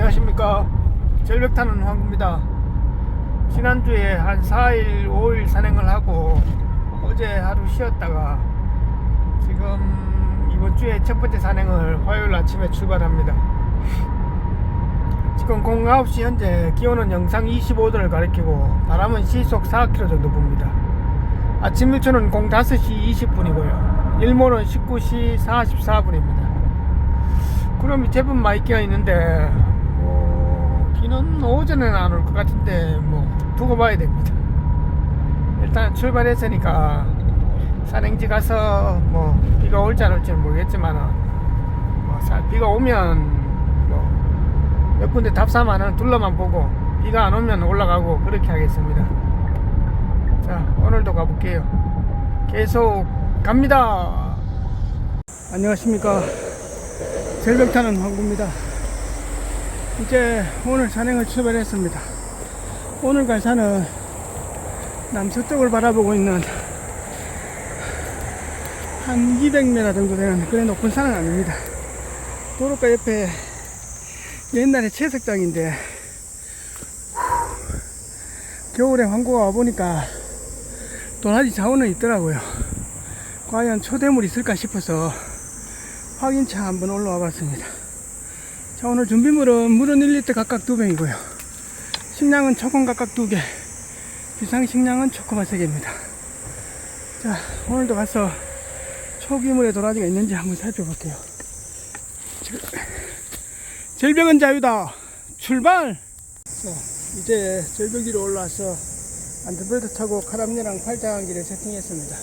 안녕하십니까. 절벽 타는 황구입니다. 지난주에 한 4일 5일 산행을 하고 어제 하루 쉬었다가 지금 이번 주에 첫 번째 산행을 화요일 아침에 출발합니다. 지금 09시 현재 기온은 영상 25도를 가리키고 바람은 시속 4km 정도 붑니다. 아침 일초는 05시 20분이고요. 일몰은 19시 44분입니다. 구름이 제법 많이 끼어 있는데 뭐 비는 오전에는 안 올 것 같은데 뭐 두고 봐야 됩니다. 일단 출발했으니까 산행지 가서 뭐 비가 올지 안 올지는 모르겠지만은 뭐 사- 비가 오면 뭐 몇 군데 답사만은 둘러만 보고 비가 안 오면 올라가고 그렇게 하겠습니다. 자 오늘도 가볼게요. 계속 갑니다. 안녕하십니까. 절벽 타는 황구입니다. 이제 오늘 산행을 출발했습니다. 오늘 갈 산은 남서쪽을 바라보고 있는 한 200m 정도 되는 그런 높은 산은 아닙니다. 도로가 옆에 옛날에 채석장인데 겨울에 황구가 와보니까 도라지 자원은 있더라고요. 과연 초대물이 있을까 싶어서 확인차 한번 올라와 봤습니다. 자, 오늘 준비물은 물은 1리터 각각 2병이고요. 식량은 초콘 각각 2개. 비상식량은 초코바 3개입니다. 자, 오늘도 가서 초기물에 도라지가 있는지 한번 살펴볼게요. 절벽은 자유다. 출발! 자, 이제 절벽 위로 올라와서 안드벨트 타고 카람리랑 팔짱기를 세팅했습니다.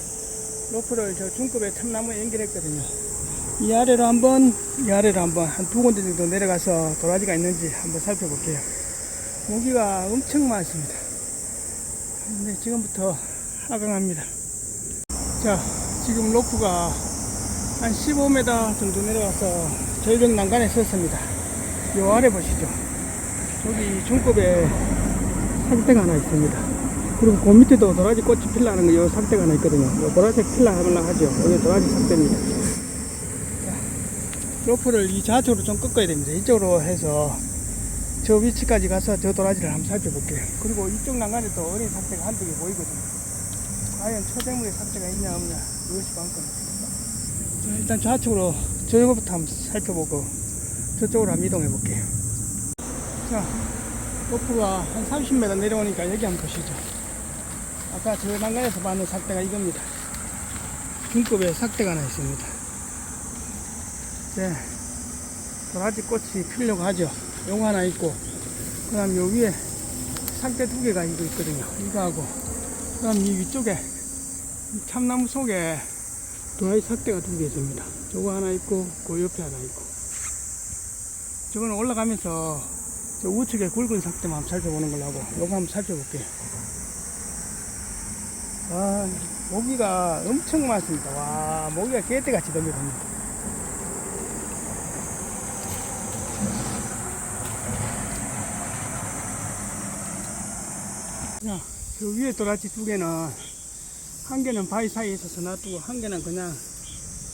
로프를 저 중급의 참나무에 연결했거든요. 이 아래로 한번, 이 아래로 한번 한 두 군데 정도 내려가서 도라지가 있는지 한번 살펴볼게요. 모기가 엄청 많습니다. 근데 지금부터 하강합니다. 자, 지금 로프가 한 15m 정도 내려가서 절벽 난간에 섰습니다. 요 아래 보시죠. 저기 중급에 상대가 하나 있습니다. 그리고 그 밑에도 도라지 꽃이 필라는 거, 요 상대가 하나 있거든요. 요 보라색 필라 하면 하죠. 여기 도라지 상대입니다. 로프를 이 좌측으로 좀 꺾어야 됩니다. 이쪽으로 해서 저 위치까지 가서 저 도라지를 한번 살펴볼게요. 그리고 이쪽 난간에 또 어린 상태가 한두 개 보이거든요. 과연 초대물의 상태가 있냐 없냐 이것이 관건입니다. 자, 일단 좌측으로 저쪽부터 한번 살펴보고 저쪽으로 한번 이동해 볼게요. 자, 로프가 한 30m 내려오니까 여기 한번 보시죠. 아까 저 난간에서 봤는 삭대가 이겁니다. 중급의 삭대가 하나 있습니다. 네, 도라지 꽃이 피려고 하죠. 요거 하나 있고, 그 다음 요 위에 상대 두 개가 이거 있거든요. 이거하고, 그 다음 이 위쪽에 이 참나무 속에 도라지 삭대가 두 개 있습니다. 저거 하나 있고, 그 옆에 하나 있고. 저거는 올라가면서 저 우측에 굵은 삭대만 살펴보는 걸로 하고, 요거 한번 살펴볼게요. 아, 모기가 엄청 많습니다. 와, 모기가 개떼같이 덤벼듭니다. 자, 저 위에 도라지 두 개는 한 개는 바위 사이에 있어서 놔두고 한 개는 그냥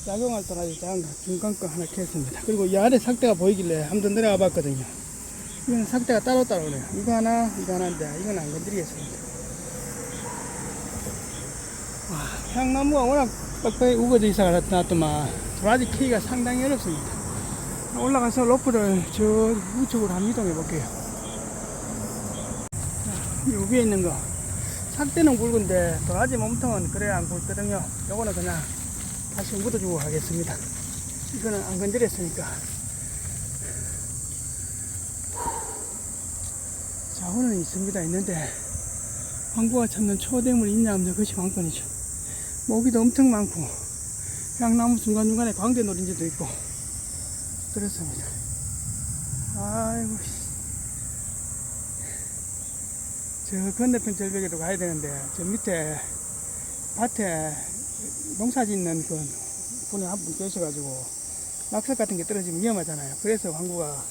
작용할 도라지 작은 중간 거 하나 캤습니다. 그리고 이 아래 삭대가 보이길래 한번 내려가 봤거든요. 이건 삭대가 따로따로 오네요. 이거 하나, 이거 하나인데 이건 안 건드리겠습니다. 와, 향나무가 워낙 빡빡이 우거져 있어 놨더만 도라지 키기가 상당히 어렵습니다. 올라가서 로프를 저 우측으로 한번 이동해 볼게요. 요 위에 있는 거. 삭대는 굵은데 도라지 몸통은 그래야 안 굵거든요. 요거는 그냥 다시 묻어주고 가겠습니다. 이거는 안 건드렸으니까. 자원은 있습니다. 있는데 황구가 찾는 초대물이 있냐 없냐 그것이 관건이죠. 모기도 엄청 많고 향나무 중간중간에 광대 노린지도 있고 그렇습니다. 아이고 씨. 저 건너편 절벽에도 가야 되는데 저 밑에 밭에 농사 짓는 그 분이 한 분 계셔가지고 낙석 같은 게 떨어지면 위험하잖아요. 그래서 황구가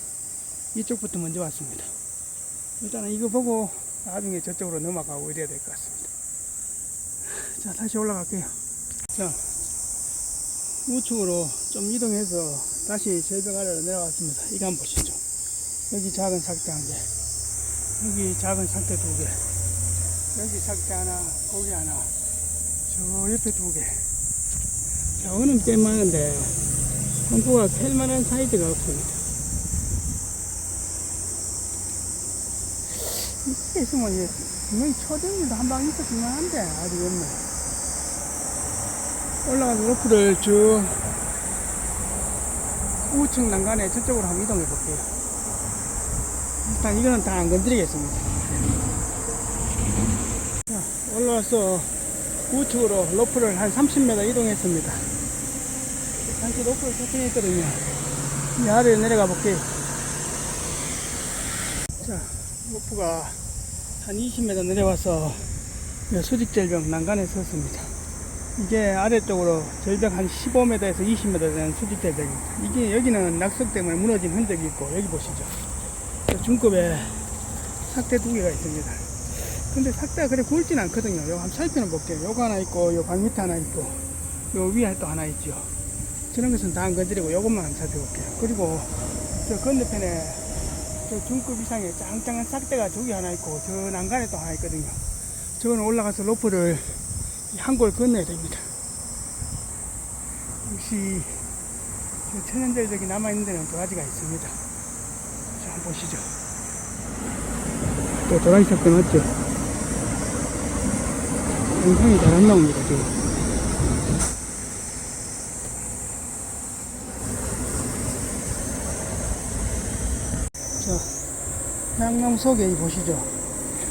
이쪽부터 먼저 왔습니다. 일단은 이거 보고 나중에 저쪽으로 넘어가고 이래야 될 것 같습니다. 자, 다시 올라갈게요. 자, 우측으로 좀 이동해서 다시 절벽 아래로 내려왔습니다. 이거 한번 보시죠. 여기 작은 개. 여기 작은 삭대 두 개. 여기 삭대 하나, 거기 하나. 저 옆에 두 개. 자, 어는 꽤 많은데, 황구가 캘 만한 사이즈가 없습니다. 이렇게 있으면, 이게 분명히 초등이도 한 방 있었으면 한데, 아직 없네. 올라가서 로프를 쭉 우측 난간에 저쪽으로 한번 이동해 볼게요. 일단 이거는 다 안 건드리겠습니다. 자, 올라와서 우측으로 로프를 한 30m 이동했습니다. 잠시 로프를 세팅했거든요. 이 아래로 내려가 볼게요. 자, 로프가 한 20m 내려와서 수직절벽 난간에 섰습니다. 이게 아래쪽으로 절벽 한 15m에서 20m 되는 수직절벽입니다. 이게 여기는 낙석 때문에 무너진 흔적이 있고 여기 보시죠. 저 중급에 삭대 두 개가 있습니다. 근데 삭대가 그래 굵진 않거든요. 요거 한번 살펴는 볼게요. 요거 하나 있고 요 방 밑에 하나 있고 요 위에 또 하나 있죠. 저런 것은 다 안 건드리고 요것만 한번 살펴볼게요. 그리고 저 건너편에 저 중급 이상의 짱짱한 삭대가 저기 하나 있고 저 난간에 또 하나 있거든요. 저거는 올라가서 로프를 한 골 건너야 됩니다. 역시 저 천연절벽이 남아있는 데는 도라지가 있습니다. 보시죠. 또 도라지 삭대 맞죠? 영상이 잘 안 나옵니다, 지금. 자, 향나무 속에 이 보시죠.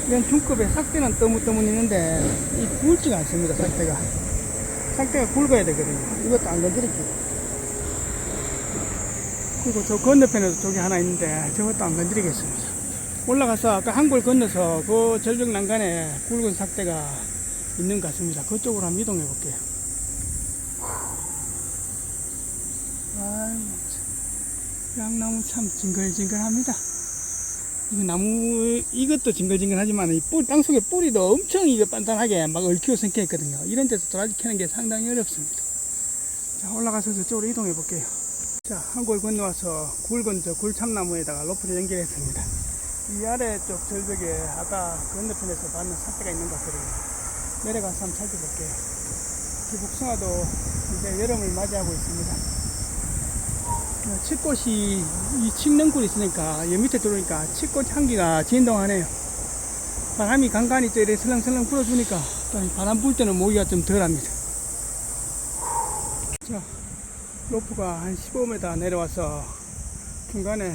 이런 중급의 삭대는 떠무떠무 있는데 이 굵지가 않습니다 삭대가 삭대가 굵어야 되거든요 이것도 안 건드릴게요 그리고 저 건너편에도 저기 하나 있는데 저것도 안 건드리겠습니다 올라가서 아까 한골 건너서 그 절벽 난간에 굵은 삭대가 있는 것 같습니다 그쪽으로 한번 이동해 볼게요 참. 양나무 참 징글징글합니다 이거 나무 이것도 징글징글하지만 이 뿌리 땅 속에 뿌리도 엄청 이거 단단하게 막 얽히고 생겨 있거든요. 이런 데서 캐는 게 상당히 어렵습니다. 자 올라가서 저쪽으로 이동해 볼게요. 자 한골 건너와서 굵은 저 굴참나무에다가 로프를 연결했습니다. 이 아래쪽 절벽에 아까 건너편에서 봤는 삭대가 있는 것 같거든요. 내려가서 한번 살펴볼게요. 이 복숭아도 이제 여름을 맞이하고 있습니다. 칡꽃이 이 칡넝쿨이 있으니까 여 밑에 들어오니까 칡꽃 향기가 진동하네요. 바람이 간간히 또 이렇게 슬렁슬렁 불어주니까 또이 바람 불 때는 모기가 좀 덜합니다. 자, 로프가 한 15m 내려와서 중간에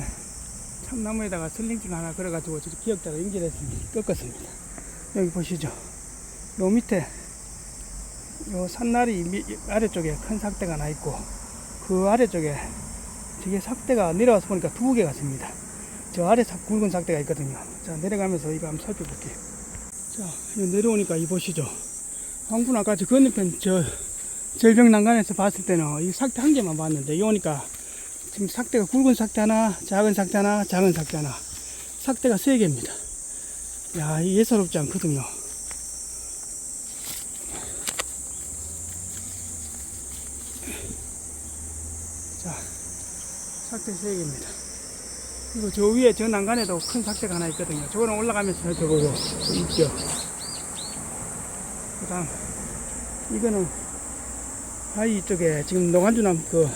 참나무에다가 슬링킹 하나 걸어가지고 저기 기역자로 연결했습니다. 꺾었습니다. 여기 보시죠. 요 밑에 요 산나리 미- 아래쪽에 큰 삭대가 하나 있고 그 아래쪽에 저게 삭대가 내려와서 보니까 두 개 같습니다. 저 아래 삭, 굵은 삭대가 있거든요. 자, 내려가면서 이거 한번 살펴볼게요. 자, 내려오니까 이 보시죠. 황군 아까 저 건너편 저 절벽 난간에서 봤을 때는 이 삭대 한 개만 봤는데, 이 오니까 지금 삭대가 굵은 삭대 하나, 작은 삭대 하나, 작은 삭대 하나. 삭대가 세 개입니다. 야, 이 예사롭지 않거든요. 자, 삭대 세 개입니다. 그리고 저 위에 저 난간에도 큰 삭대가 하나 있거든요. 저거는 올라가면서 살펴보고 있죠. 그 다음, 이거는 바위 쪽에 지금 노간주나무 그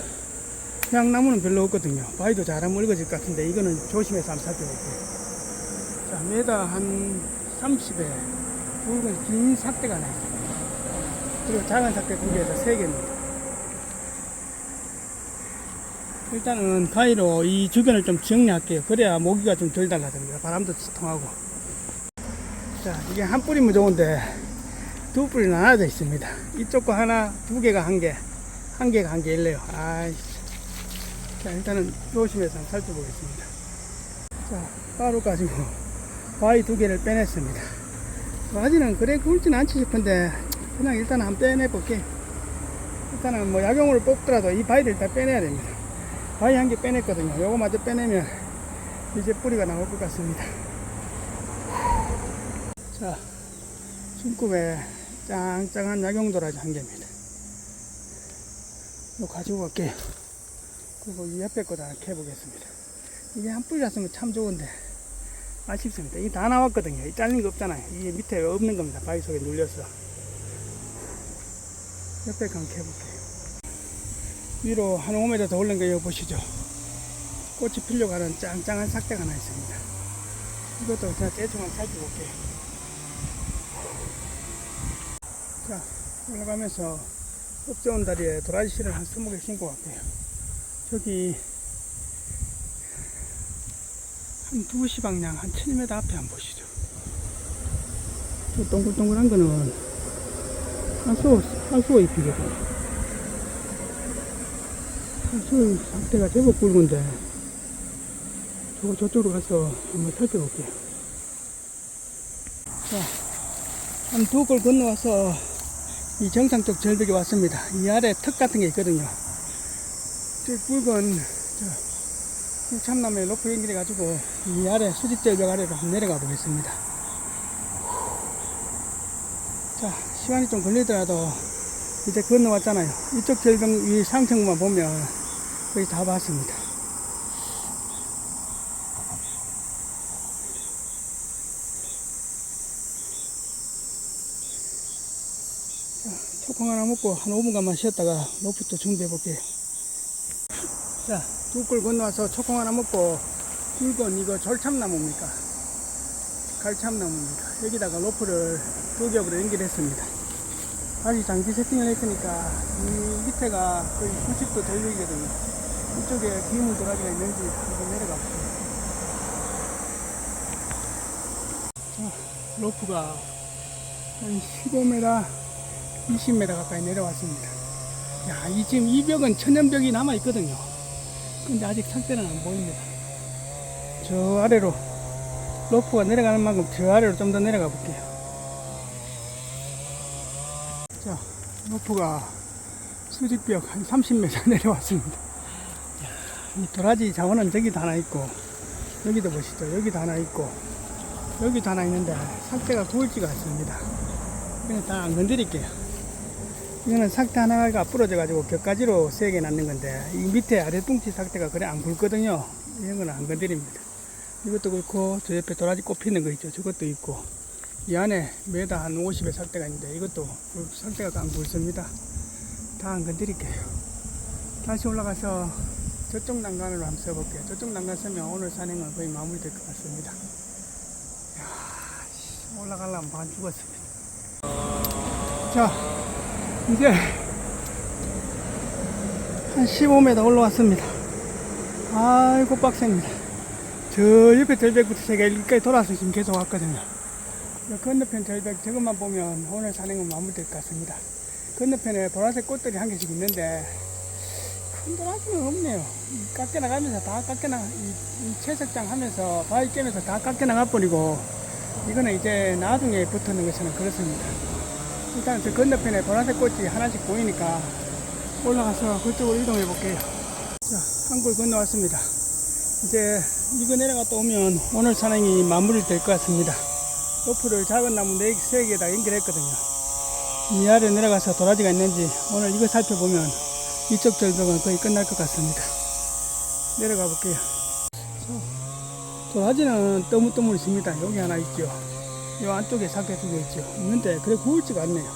향나무는 별로 없거든요. 바위도 잘하면 얽어질 것 같은데 이거는 조심해서 한번 살펴볼게요. 자, 메다 한 30에 굵은 긴 삭대가 있어요. 그리고 작은 삭대 두 개에서 세 개입니다. 일단은 가위로 이 주변을 좀 정리할게요. 그래야 모기가 좀 덜 달라집니다. 바람도 통하고. 자, 이게 한 뿌리면 좋은데 두 뿌리 나눠져 있습니다. 이쪽 거 하나, 두 개가 한 개, 한 개가 한 개 일래요. 아이씨. 자, 일단은 조심해서 한번 살펴보겠습니다. 자, 가루 가지고 바위 두 개를 빼냈습니다. 바지는 그래 굵진 않지 싶은데 그냥 일단 한번 빼내볼게요. 일단은 뭐 약용으로 뽑더라도 이 바위를 일단 빼내야 됩니다. 바위 한 개 빼냈거든요. 요거 마저 빼내면 이제 뿌리가 나올 것 같습니다. 자, 중급에 짱짱한 약용도라지 한 개입니다. 이거 가지고 갈게요. 그리고 이 옆에 거다 캐보겠습니다. 이게 한 뿌리였으면 참 좋은데 아쉽습니다. 이게 다 나왔거든요. 이 잘린 거 없잖아요. 이게 밑에 없는 겁니다. 바위 속에 눌려서. 옆에 한번 해볼게요. 위로 한 5m 더 올린 거 이거 보시죠. 꽃이 하는 짱짱한 삭대가 하나 있습니다. 이것도 제가 대충 한번 살펴볼게요. 자, 올라가면서 읍좋은 다리에 도라지 씨를 한 20개 신고 갈게요. 저기 한 2시 방향 한 7m 앞에 한번 보시죠. 저 동글동글한 거는 하수, 하수어 잎이거든요. 하수어 상태가 제법 굵은데 저, 저쪽으로 가서 한번 살펴볼게요. 자, 한 두 골 건너와서 이 정상 쪽 절벽에 왔습니다. 이 아래 턱 같은 게 있거든요. 저 굵은 저 참나무에 높이 연결해 가지고 이 아래 수직 절벽 아래로 한번 내려가 보겠습니다. 자, 시간이 좀 걸리더라도 이제 건너왔잖아요. 이쪽 절벽 위 상층만 보면 거의 다 봤습니다. 초 콩 하나 먹고 한 5분간만 쉬었다가 로프 또 준비해 볼게요. 자, 두꿀 건너와서 초콩 하나 먹고 굵은 이거 절참나무입니까? 갈참나무입니까? 여기다가 로프를 두 겹으로 연결했습니다. 다시 장비 세팅을 했으니까 이 밑에가 거의 90도 절벽이거든요. 이쪽에 비물 도라지가 있는지 한번 내려가 볼게요. 자, 로프가 한 15m 20m 가까이 내려왔습니다. 야, 이 지금 이 벽은 천연벽이 남아 있거든요. 근데 아직 상태는 안 보입니다. 저 아래로 로프가 내려가는 만큼 저 아래로 좀 더 내려가 볼게요. 자, 로프가 수직벽 한 30m 내려왔습니다. 야, 이 도라지 자원은 저기도 하나 있고 여기도 보시죠. 여기도 하나 있고 여기도 하나 있는데 상태가 구울지가 않습니다. 그냥 다 안 건드릴게요. 이거는 삭대 하나가 부러져 가지고 격가지로 세게 놨는 건데 이 밑에 아래 뚱치 삭대가 그래 안 굵거든요. 이런 거는 안 건드립니다. 이것도 그렇고 저 옆에 도라지 꼽히는 거 있죠? 저것도 있고 이 안에 매다 한 50의 삭대가 있는데 이것도 삭대가 안 굵습니다. 다 안 건드릴게요. 다시 올라가서 저쪽 난간으로 한번 써볼게요. 저쪽 난간 쓰면 오늘 산행은 거의 마무리될 것 같습니다. 이야, 씨, 올라가려면 반 죽었습니다. 자 이제 한 15m 올라왔습니다. 아이고 빡셉니다. 저 옆에 절벽부터 제가 여기까지 돌아서 지금 계속 왔거든요. 저 건너편 절벽 저것만 보면 오늘 산행은 마무리될 것 같습니다. 건너편에 보라색 꽃들이 한 개씩 있는데 큰 도라지는 없네요. 이 깎여 나가면서 다 깎여 나, 이, 이 채석장 하면서 바위 깨면서 다 깎여 나가 버리고 이거는 이제 나중에 붙는 것은 그렇습니다. 일단 저 건너편에 보라색 꽃이 하나씩 보이니까 올라가서 그쪽으로 이동해 볼게요. 자, 한골 건너왔습니다. 이제 이거 내려갔다 오면 오늘 산행이 마무리 될 것 같습니다. 로프를 작은 나무 4개에다 연결했거든요. 이 아래 내려가서 도라지가 있는지 오늘 이거 살펴보면 이쪽 절벽은 거의 끝날 것 같습니다. 내려가 볼게요. 자, 도라지는 떠물떠물 있습니다. 여기 하나 있죠. 이 안쪽에 삭혀 두개 있죠. 있는데 그래 구울지가 않네요.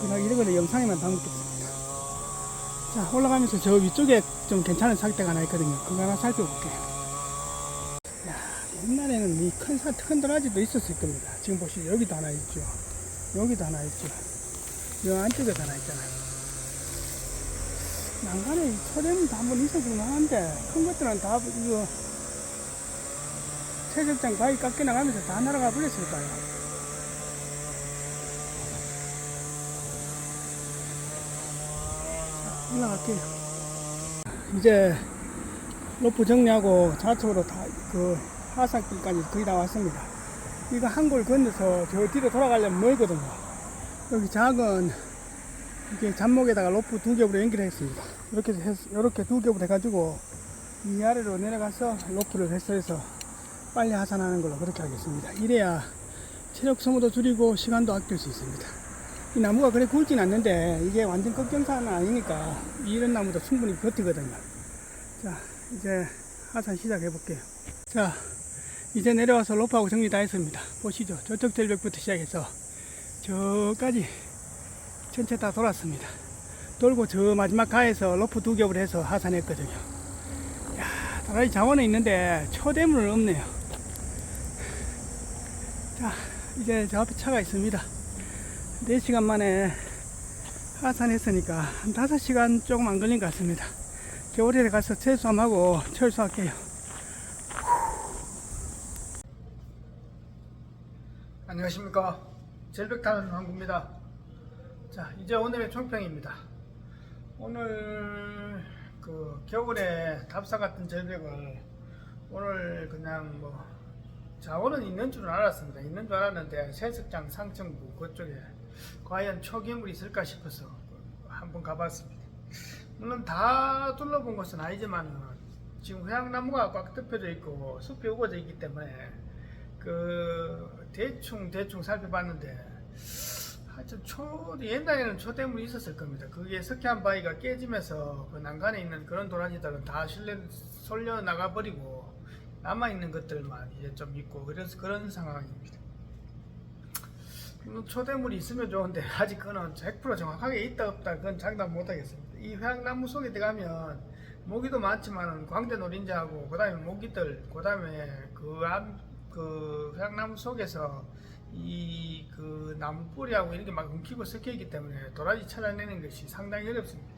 그냥 이런 거는 영상에만 담겠습니다. 자 올라가면서 저 위쪽에 좀 괜찮은 삭대가 하나 있거든요. 그거 하나 살펴볼게요. 야, 옛날에는 이 큰 사, 큰 도라지도 있었을 겁니다. 지금 보시죠. 여기도 하나 있죠. 여기도 하나 있죠. 이 안쪽에도 하나 있잖아요. 난간에 소렴도 한번 있었으면 하는데 큰 것들은 다 이거 채석장 바위 깎여 나가면서 다 날아가 버렸을까요? 자, 올라갈게요. 이제 로프 정리하고 좌측으로 다 그 하산길까지 거의 다 왔습니다. 이거 한 골 건너서 저 뒤로 돌아가려면 멀거든요. 여기 작은 이게 잡목에다가 로프 두 겹으로 연결했습니다. 이렇게 해서 이렇게 두 겹으로 해가지고 이 아래로 내려가서 로프를 회수해서 빨리 하산하는 걸로 그렇게 하겠습니다. 이래야 체력 소모도 줄이고 시간도 아낄 수 있습니다. 이 나무가 그래 굵진 않는데 이게 완전 걱정사는 아니니까 이런 나무도 충분히 버티거든요. 자, 이제 하산 시작해 볼게요. 자, 이제 내려와서 로프하고 정리 다 했습니다. 보시죠. 저쪽 절벽부터 시작해서 저까지 전체 다 돌았습니다. 돌고 저 마지막 가에서 로프 두 겹을 해서 하산했거든요. 야, 도라지 자원은 있는데 초대물은 없네요. 자, 이제 저 앞에 차가 있습니다. 4시간 만에 하산했으니까 한 5시간 조금 안 걸린 것 같습니다. 겨울에 가서 세수함하고 철수할게요. 안녕하십니까. 절벽 타는 항구입니다. 자, 이제 오늘의 총평입니다. 오늘 그 겨울에 답사 같은 절벽을 오늘 그냥 뭐 자원은 있는 줄은 알았습니다. 있는 줄 알았는데 세석장 상층부 그쪽에 과연 초기물이 있을까 싶어서 한번 가봤습니다. 물론 다 둘러본 것은 아니지만 지금 해양나무가 꽉 덮여져 있고 숲이 우거져 있기 때문에 그 대충 대충 살펴봤는데 하여튼 초 옛날에는 초대물이 있었을 겁니다. 그게 석회암 바위가 깨지면서 그 난간에 있는 그런 도라지들은 다 실려 솔려 나가 버리고 남아 있는 것들만 이제 좀 있고 그래서 그런 상황입니다. 물론 초대물이 있으면 좋은데 아직 그는 100% 정확하게 있다 없다 그건 장담 못 하겠습니다. 이 회양나무 속에 들어가면 모기도 많지만 광대 노린자하고 그다음에 모기들 그다음에 그암그 회양나무 속에서 이 그 나무 뿌리하고 이렇게 막 엉키고 섞여 있기 때문에 도라지 찾아내는 것이 상당히 어렵습니다.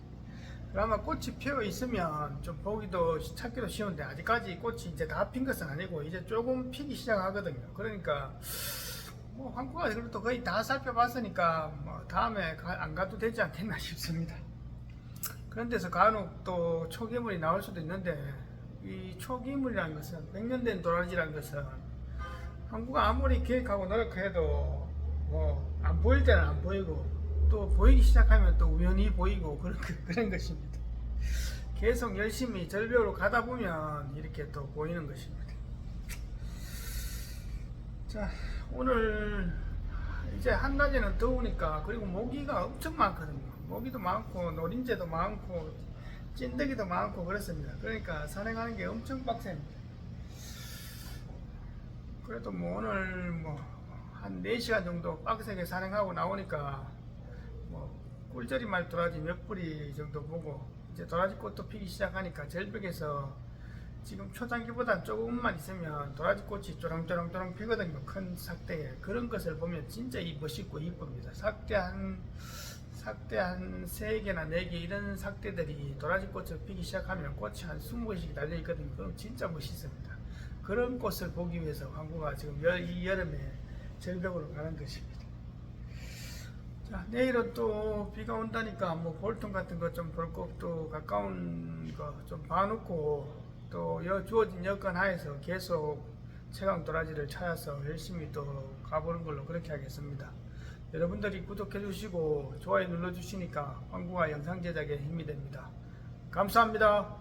그나마 꽃이 피어 있으면 좀 보기도 찾기도 쉬운데 아직까지 꽃이 이제 다 핀 것은 아니고 이제 조금 피기 시작하거든요. 그러니까 뭐 한국가 그래도 거의 다 살펴봤으니까 뭐 다음에 가- 안 가도 되지 않겠나 싶습니다. 그런 데서 간혹 또 초기물이 나올 수도 있는데 이 초기물이라는 것은 100년 된 도라지라는 것은 한국가 아무리 계획하고 노력해도 뭐 안 보일 때는 안 보이고 또 보이기 시작하면 또 우연히 보이고 그런 그런 것입니다. 계속 열심히 절벽으로 가다 보면 이렇게 또 보이는 것입니다. 자 오늘 이제 한낮에는 더우니까 그리고 모기가 엄청 많거든요. 모기도 많고 노린재도 많고 찐득이도 많고 그렇습니다. 그러니까 산행하는 게 엄청 빡셉니다. 그래도 뭐 오늘 뭐 한 4시간 정도 빡세게 산행하고 나오니까 뭐 꿀저리 말 도라지 몇 뿌리 정도 보고 이제 도라지 꽃도 피기 시작하니까 절벽에서 지금 초장기보다 조금만 있으면 도라지 꽃이 쪼랑쪼랑쪼랑 피거든요. 큰 삭대에 그런 것을 보면 진짜 이 멋있고 이쁩니다. 삭대 한 삭대 한세 개나 네개 이런 삭대들이 도라지 꽃을 피기 시작하면 꽃이 한 20개씩 달려 있거든요. 그럼 진짜 멋있습니다. 그런 꽃을 보기 위해서 광고가 지금 여, 이 여름에 절벽으로 가는 것입니다. 자, 내일은 또 비가 온다니까 뭐 볼통 같은 거 좀 볼 것도 가까운 거 좀 봐놓고 또 여, 주어진 여건 하에서 계속 최강 도라지를 찾아서 열심히 또 가보는 걸로 그렇게 하겠습니다. 여러분들이 구독해 주시고 좋아요 눌러 주시니까 광고와 영상 제작에 힘이 됩니다. 감사합니다.